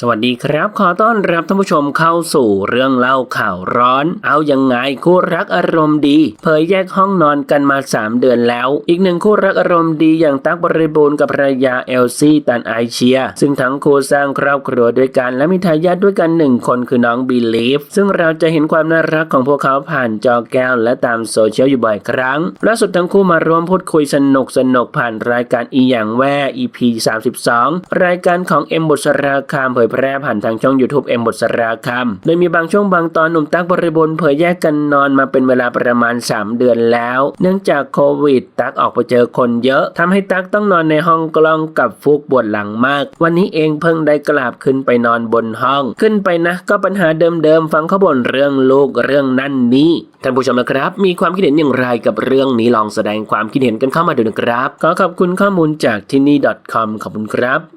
สวัสดีครับ ขอต้อนรับท่านผู้ชมเข้าสู่เรื่องเล่าข่าวร้อน เอายังไงคู่รักอารมณ์ดี เผยแยกห้องนอนกันมา 3 เดือนแล้ว อีกหนึ่งคู่รักอารมณ์ดีอย่างตั๊กบริบูรณ์กับภรรยาเอลซี่ตันไอเชีย ซึ่งทั้งคู่สร้างครอบครัวด้วยกันและมีทายาทด้วยกันหนึ่งคนคือน้องบีลีฟซึ่งเราจะเห็นความน่ารักของพวกเขาผ่านจอแก้วและตามโซเชียลอยู่บ่อยครั้งล่าสุดทั้งคู่มาร่วมพูดคุยสนุกสนุกผ่านรายการอีหยังแว่ EP 32 รายการของเอ็มบุษราคามเผยแพร่ผ่านทางช่อง YouTube เอ็มบุษราคามโดยมีบางช่วงบางตอนหนุ่มตั๊กบริบูรณ์เผยแยกกันนอนมาเป็นเวลาประมาณ 3 เดือนแล้ว เนื่องจากโควิด ตั๊กออกไปเจอคนเยอะทำให้ตั๊กต้องนอนในห้องกล้องกับฟุกปวดหลังมาก วันนี้เองเพิ่งได้กลับขึ้นไปนอนบนห้อง ขึ้นไปนะ ก็ปัญหาเดิมๆฟังเขาบ่นเรื่องลูกเรื่องนั่นนี่ท่านผู้ชมนะครับ มีความคิดเห็นอย่างไรกับเรื่องนี้ลองแสดงความคิดเห็นกันเข้ามาดูนะครับ ขอขอบคุณข้อมูลจากที่นี่ .com ขอบคุณครับ